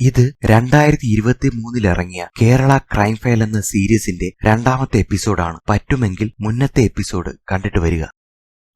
ഇത് രണ്ടായിരത്തി ഇരുപത്തി മൂന്നിൽ ഇറങ്ങിയ കേരള ക്രൈം ഫയൽ എന്ന സീരീസിന്റെ രണ്ടാമത്തെ എപ്പിസോഡാണ്. പറ്റുമെങ്കിൽ മുന്നത്തെ എപ്പിസോഡ് കണ്ടിട്ട് വരിക.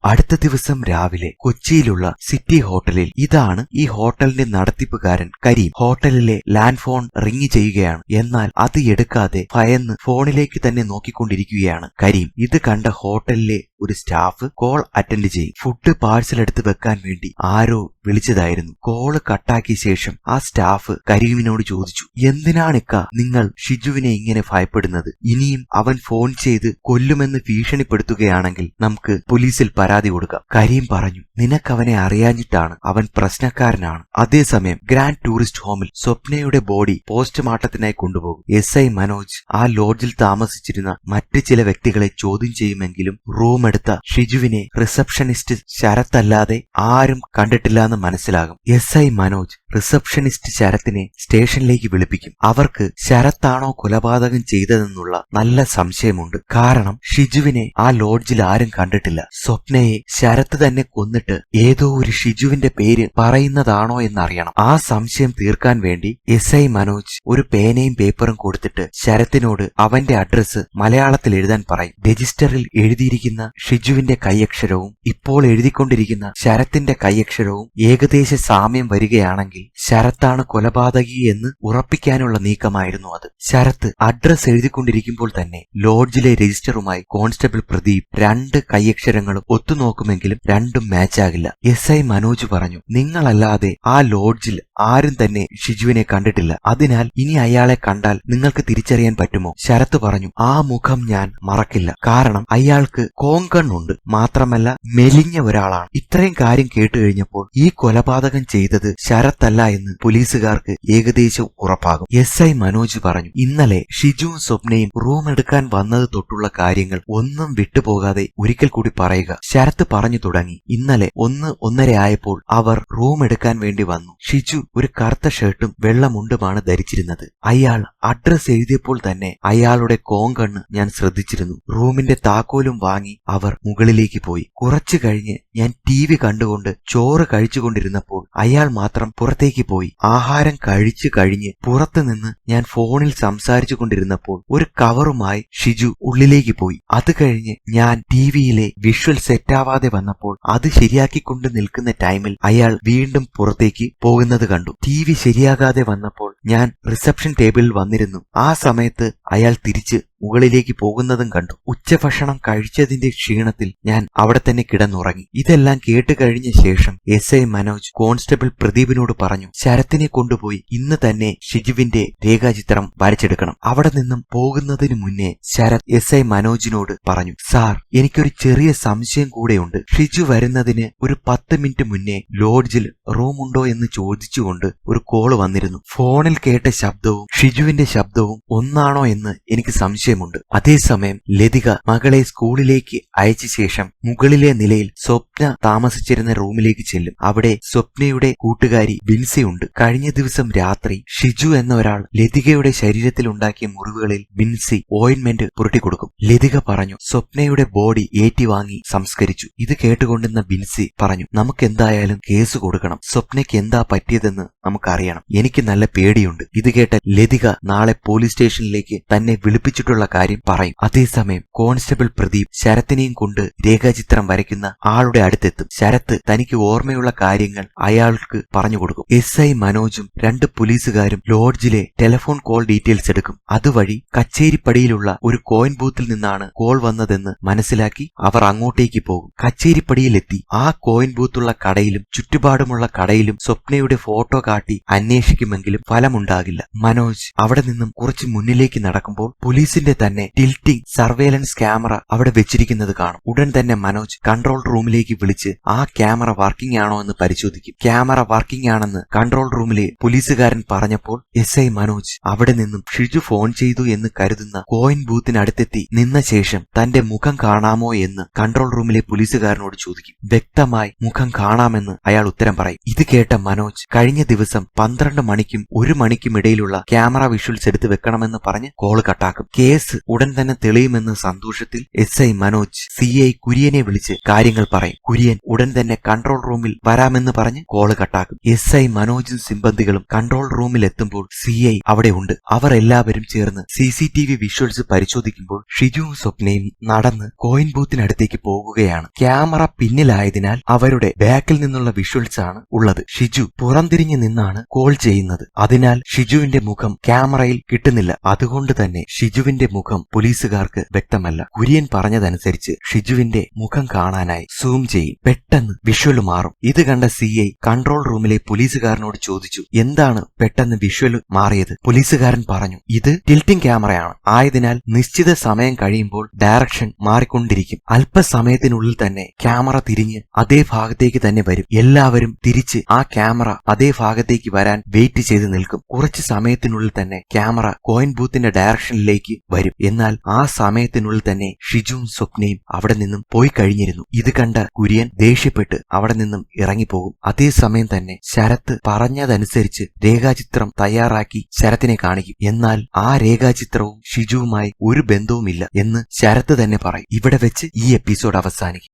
അടുത്ത ദിവസം രാവിലെ കൊച്ചിയിലുള്ള സിറ്റി ഹോട്ടലിൽ ഇതാണ് ഈ ഹോട്ടലിന്റെ നടത്തിപ്പുകാരൻ കരീം. ഹോട്ടലിലെ ലാൻഡ് ഫോൺ റിങ് ചെയ്യുകയാണ്. എന്നാൽ അത് എടുക്കാതെ ഭയന്ന് ഫോണിലേക്ക് തന്നെ നോക്കിക്കൊണ്ടിരിക്കുകയാണ് കരീം. ഇത് കണ്ട ഹോട്ടലിലെ ഒരു സ്റ്റാഫ് കോൾ അറ്റൻഡ് ചെയ്യും. ഫുഡ് പാഴ്സൽ എടുത്ത് വെക്കാൻ വേണ്ടി ആരോ വിളിച്ചതായിരുന്നു. കോൾ കട്ടാക്കിയ ശേഷം ആ സ്റ്റാഫ് കരീമിനോട് ചോദിച്ചു എന്തിനാണിക്ക നിങ്ങൾ ഷിജുവിനെ ഇങ്ങനെ ഭയപ്പെടുന്നത്? ഇനിയും അവൻ ഫോൺ ചെയ്ത് കൊല്ലുമെന്ന് ഭീഷണിപ്പെടുത്തുകയാണെങ്കിൽ നമുക്ക് പോലീസിൽ പരാതി കൊടുക്കാം. കരീം പറഞ്ഞു നിനക്കവനെ അറിയാഞ്ഞിട്ടാണ് അവൻ പ്രശ്നക്കാരനാണ്. അതേസമയം ഗ്രാൻഡ് ടൂറിസ്റ്റ് ഹോമിൽ സ്വപ്നയുടെ ബോഡി പോസ്റ്റ്മോർട്ടത്തിനായി കൊണ്ടുപോകും. എസ് ഐ മനോജ് ആ ലോഡ്ജിൽ താമസിച്ചിരുന്ന മറ്റ് ചില വ്യക്തികളെ ചോദ്യം ചെയ്യുമെങ്കിലും റൂം എടുത്ത ഷിജുവിനെ റിസപ്ഷനിസ്റ്റ് ശരത്തല്ലാതെ ആരും കണ്ടിട്ടില്ല എന്ന് മനസ്സിലാകും. എസ് ഐ മനോജ് റിസപ്ഷനിസ്റ്റ് ശരത്തിനെ സ്റ്റേഷനിലേക്ക് വിളിപ്പിക്കും. അവർക്ക് ശരത്താണോ കൊലപാതകം ചെയ്തതെന്നുള്ള നല്ല സംശയമുണ്ട്. കാരണം ഷിജുവിനെ ആ ലോഡ്ജിൽ ആരും കണ്ടിട്ടില്ല. സ്വപ്നയെ ശരത്ത് തന്നെ കൊന്നിട്ട് ഏതോ ഒരു ഷിജുവിന്റെ പേര് പറയുന്നതാണോ എന്നറിയണം. ആ സംശയം തീർക്കാൻ വേണ്ടി എസ് ഐ മനോജ് ഒരു പേനയും പേപ്പറും കൊടുത്തിട്ട് ശരത്തിനോട് അവന്റെ അഡ്രസ് മലയാളത്തിൽ എഴുതാൻ പറയും. രജിസ്റ്ററിൽ എഴുതിയിരിക്കുന്ന ഷിജുവിന്റെ കൈയക്ഷരവും ഇപ്പോൾ എഴുതിക്കൊണ്ടിരിക്കുന്ന ശരത്തിന്റെ കൈയക്ഷരവും ഏകദേശ സാമ്യം വരികയാണെങ്കിൽ ശരത്താണ് കൊലപാതകി എന്ന് ഉറപ്പിക്കാനുള്ള നീക്കമായിരുന്നു അത്. ശരത്ത് അഡ്രസ് എഴുതിക്കൊണ്ടിരിക്കുമ്പോൾ തന്നെ ലോഡ്ജിലെ രജിസ്റ്ററുമായി കോൺസ്റ്റബിൾ പ്രദീപ് രണ്ട് കൈയക്ഷരങ്ങളും ഒത്തുനോക്കുമെങ്കിലും രണ്ടും മാച്ചാകില്ല. എസ് ഐ മനോജ് പറഞ്ഞു നിങ്ങളല്ലാതെ ആ ലോഡ്ജിൽ ആരും തന്നെ ഷിജുവിനെ കണ്ടിട്ടില്ല. അതിനാൽ ഇനി അയാളെ കണ്ടാൽ നിങ്ങൾക്ക് തിരിച്ചറിയാൻ പറ്റുമോ? ശരത്ത് പറഞ്ഞു ആ മുഖം ഞാൻ മറക്കില്ല. കാരണം അയാൾക്ക് കോങ്കണ്ണുണ്ട്. മാത്രമല്ല മെലിഞ്ഞ ഒരാളാണ്. ഇത്രയും കാര്യം കേട്ടു കഴിഞ്ഞപ്പോൾ ഈ കൊലപാതകം ചെയ്തത് ശരത്തല്ല എന്ന് പോലീസുകാർക്ക് ഏകദേശം ഉറപ്പാകും. എസ് ഐ മനോജ് പറഞ്ഞു ഇന്നലെ ഷിജുവും സ്വപ്നയും റൂം എടുക്കാൻ വന്നത് തൊട്ടുള്ള കാര്യങ്ങൾ ഒന്നും വിട്ടുപോകാതെ ഒരിക്കൽ കൂടി പറയുക. ശരത്ത് പറഞ്ഞു തുടങ്ങി ഇന്നലെ ഒന്ന് ഒന്നര ആയപ്പോൾ അവർ റൂം എടുക്കാൻ വേണ്ടി വന്നു. ഷിജു ഒരു കറുത്ത ഷർട്ടും വെള്ളമുണ്ടുമാണ് ധരിച്ചിരുന്നത്. അയാൾ അഡ്രസ് എഴുതിയപ്പോൾ തന്നെ അയാളുടെ കോങ്കണ്ണ് ഞാൻ ശ്രദ്ധിച്ചിരുന്നു. റൂമിന്റെ താക്കോലും വാങ്ങി അവർ മുകളിലേക്ക് പോയി. കുറച്ചു കഴിഞ്ഞ് ഞാൻ ടി വി കണ്ടുകൊണ്ട് ചോറ് കഴിച്ചുകൊണ്ടിരുന്നപ്പോൾ അയാൾ മാത്രം പുറത്തേക്ക് പോയി. ആഹാരം കഴിച്ചു കഴിഞ്ഞ് പുറത്തുനിന്ന് ഞാൻ ഫോണിൽ സംസാരിച്ചു കൊണ്ടിരുന്നപ്പോൾ ഒരു കവറുമായി ഷിജു ഉള്ളിലേക്ക് പോയി. അത് കഴിഞ്ഞ് ഞാൻ ടി വിയിലെ വിഷ്വൽ സെറ്റാവാതെ വന്നപ്പോൾ അത് ശരിയാക്കിക്കൊണ്ട് നിൽക്കുന്ന ടൈമിൽ അയാൾ വീണ്ടും പുറത്തേക്ക് പോകുന്നത് കണ്ടു. ടി വി ശരിയാകാതെ വന്നപ്പോൾ ഞാൻ റിസപ്ഷൻ ടേബിളിൽ വന്നിരുന്നു. ആ സമയത്ത് അയാൾ തിരിച്ച് മുകളിലേക്ക് പോകുന്നതും കണ്ടു. ഉച്ചഭക്ഷണം കഴിച്ചതിന്റെ ക്ഷീണത്തിൽ ഞാൻ അവിടെ തന്നെ കിടന്നുറങ്ങി. ഇതെല്ലാം കേട്ട് കഴിഞ്ഞ ശേഷം എസ് ഐ മനോജ് കോൺസ്റ്റബിൾ പ്രദീപിനോട് പറഞ്ഞു ശരത്തിനെ കൊണ്ടുപോയി ഇന്ന് തന്നെ ഷിജുവിന്റെ രേഖാചിത്രം വരച്ചെടുക്കണം. അവിടെ നിന്നും പോകുന്നതിന് മുന്നേ ശരത് എസ് ഐ മനോജിനോട് പറഞ്ഞു സാർ എനിക്കൊരു ചെറിയ സംശയം കൂടെയുണ്ട്. ഷിജു വരുന്നതിന് ഒരു പത്ത് മിനിറ്റ് മുന്നേ ലോഡ്ജിൽ റൂം ഉണ്ടോ എന്ന് ചോദിച്ചുകൊണ്ട് ഒരു കോൾ വന്നിരുന്നു. ഫോണിൽ കേട്ട ശബ്ദവും ഷിജുവിന്റെ ശബ്ദവും ഒന്നാണോ എന്ന് എനിക്ക് സംശയമുണ്ട്. അതേസമയം ലതിക മകളെ സ്കൂളിലേക്ക് അയച്ച ശേഷം മുകളിലെ നിലയിൽ സ്വപ്ന താമസിച്ചിരുന്ന റൂമിലേക്ക് ചെല്ലും. അവിടെ സ്വപ്നയുടെ കൂട്ടുകാരി ബിൻസിയുണ്ട്. കഴിഞ്ഞ ദിവസം രാത്രി ഷിജു എന്ന ഒരാൾ ലതികയുടെ ശരീരത്തിൽ ഉണ്ടാക്കിയ മുറിവുകളിൽ ബിൻസി ഓയിന്റ്മെന്റ് പുരട്ടിക്കൊടുക്കും ലതിക പറഞ്ഞു സ്വപ്നയുടെ ബോഡി ഏറ്റുവാങ്ങി സംസ്കരിച്ചു. ഇത് കേട്ടുകൊണ്ടിരുന്ന ബിൻസി പറഞ്ഞു നമുക്ക് എന്തായാലും കേസ് കൊടുക്കണം. സ്വപ്നയ്ക്ക് എന്താ പറ്റിയതെന്ന് നമുക്കറിയണം. എനിക്ക് നല്ല പേടിയുണ്ട്. ഇത് കേട്ട ലതിക നാളെ പോലീസ് സ്റ്റേഷനിലേക്ക് തന്നെ വിളിപ്പിച്ചിട്ടുള്ള കാര്യം പറയും. അതേസമയം കോൺസ്റ്റബിൾ പ്രദീപ് ശരത്തിനെയും കൊണ്ട് രേഖാചിത്രം വരയ്ക്കുന്ന ആളുടെ അടുത്തെത്തും. ശരത്ത് തനിക്ക് ഓർമ്മയുള്ള കാര്യങ്ങൾ അയാൾക്ക് പറഞ്ഞു കൊടുക്കും. എസ് ഐ മനോജും രണ്ട് പോലീസുകാരും ലോഡ്ജിലെ ടെലിഫോൺ കോൾ ഡീറ്റെയിൽസ് എടുക്കും. അതുവഴി കച്ചേരിപ്പടിയിലുള്ള ഒരു കോയിൻ ബൂത്തിൽ നിന്നാണ് കോൾ വന്നതെന്ന് മനസ്സിലാക്കി അവർ അങ്ങോട്ടേക്ക് പോകും. കച്ചേരിപ്പടിയിലെത്തി. ആ കോയിൻ ബൂത്തുള്ള കടയിലും ചുറ്റുപാടുമുള്ള കടയിലും സ്വപ്നയുടെ ഫോട്ടോ കാട്ടി അന്വേഷിക്കുമെങ്കിലും ഫലമുണ്ടാകില്ല. മനോജ് അവിടെ നിന്നും കുറച്ച് മുന്നിലേക്ക് നടക്കുമ്പോൾ പോലീസിന്റെ തന്നെ ടിൽറ്റിംഗ് സർവേലൻസ് ക്യാമറ അവിടെ വെച്ചിരിക്കുന്നത് കാണും. ഉടൻ തന്നെ മനോജ് കൺട്രോൾ റൂമിലേക്ക് വിളിച്ച് ആ ക്യാമറ വർക്കിംഗ് ആണോ എന്ന് പരിശോധിക്കും. ക്യാമറ വർക്കിംഗ് ആണെന്ന് കൺട്രോൾ റൂമിലെ പോലീസുകാരൻ പറഞ്ഞപ്പോൾ എസ് ഐ മനോജ് അവിടെ നിന്നും ഷിജു ഫോൺ ചെയ്തു എന്ന് കരുതുന്ന കോയിൻ ബൂത്തിനടുത്തെത്തി നിന്ന ശേഷം തന്റെ മുഖം കാണാമോ എന്ന് കൺട്രോൾ റൂമിലെ പോലീസുകാരനോട് ചോദിക്കും. വ്യക്തമായി മുഖം കാണാമെന്ന് അയാൾ ഉത്തരം പറയും. ഇത് കേട്ട മനോജ് കഴിഞ്ഞ ദിവസം പന്ത്രണ്ട് മണിക്കും ഒരു മണിക്കും ഇടയിലുള്ള ക്യാമറ വിഷ്വൽസ് എടുത്ത് വെക്കണമെന്ന് പറഞ്ഞ് കോൾ കട്ടാക്കും. കേസ് കേസ് ഉടൻ തന്നെ തെളിയുമെന്ന സന്തോഷത്തിൽ S I Manoj C I കുര്യനെ വിളിച്ച് കാര്യങ്ങൾ പറയും. കുര്യൻ ഉടൻ തന്നെ കൺട്രോൾ റൂമിൽ വരാമെന്ന് പറഞ്ഞ് കോൾ കട്ടാക്കും എസ് ഐ മനോജും സിബന്ധികളും കൺട്രോൾ റൂമിൽ എത്തുമ്പോൾ സി ഐ അവിടെ ഉണ്ട്. അവർ എല്ലാവരും ചേർന്ന് C C T V visuals പരിശോധിക്കുമ്പോൾ ഷിജുവും സ്വപ്നയും നടന്ന് കോയിൻ ബൂത്തിനടുത്തേക്ക് പോകുകയാണ്. ക്യാമറ പിന്നിലായതിനാൽ അവരുടെ ബാക്കിൽ നിന്നുള്ള വിഷ്വൽസ് ആണ് ഉള്ളത്. ഷിജു പുറംതിരിഞ്ഞു നിന്നാണ് കോൾ ചെയ്യുന്നത്. അതിനാൽ ഷിജുവിന്റെ മുഖം ക്യാമറയിൽ കിട്ടുന്നില്ല. അതുകൊണ്ട് തന്നെ ഷിജുവിന്റെ മുഖം പോലീസുകാർക്ക് വ്യക്തമല്ല. കുര്യൻ പറഞ്ഞതനുസരിച്ച് ഷിജുവിന്റെ മുഖം കാണാനായി സൂം ചെയ്യും. പെട്ടെന്ന് വിഷ്വൽ മാറും. ഇത് കണ്ട സി ഐ കൺട്രോൾ റൂമിലെ പോലീസുകാരനോട് ചോദിച്ചു എന്താണ് പെട്ടെന്ന് വിഷ്വൽ മാറിയത്? പോലീസുകാരൻ പറഞ്ഞു ഇത് ടിൽറ്റിംഗ് ക്യാമറയാണ്. ആയതിനാൽ നിശ്ചിത സമയം കഴിയുമ്പോൾ ഡയറക്ഷൻ മാറിക്കൊണ്ടിരിക്കും. അല്പസമയത്തിനുള്ളിൽ തന്നെ ക്യാമറ തിരിഞ്ഞ് അതേ ഭാഗത്തേക്ക് തന്നെ വരും. എല്ലാവരും തിരിച്ച് ആ ക്യാമറ അതേ ഭാഗത്തേക്ക് വരാൻ വെയിറ്റ് ചെയ്ത് നിൽക്കും. കുറച്ച് സമയത്തിനുള്ളിൽ തന്നെ ക്യാമറ കോയിൻ ബൂത്തിന്റെ ഡയറക്ഷനിലേക്ക് വരും. എന്നാൽ ആ സമയത്തിനുള്ളിൽ തന്നെ ഷിജുവും സ്വപ്നയും അവിടെ നിന്നും പോയി കഴിഞ്ഞിരുന്നു. ഇത് കണ്ട കുര്യൻ ദേഷ്യപ്പെട്ട് അവിടെ നിന്നും ഇറങ്ങിപ്പോകും. അതേസമയം തന്നെ ശരത്ത് പറഞ്ഞതനുസരിച്ച് രേഖാചിത്രം തയ്യാറാക്കി ശരത്തിനെ കാണിക്കും. എന്നാൽ ആ രേഖാചിത്രവും ഷിജുവുമായി ഒരു ബന്ധവുമില്ല എന്ന് ശരത്ത് തന്നെ പറയും. ഇവിടെ വെച്ച് ഈ എപ്പിസോഡ് അവസാനിക്കും.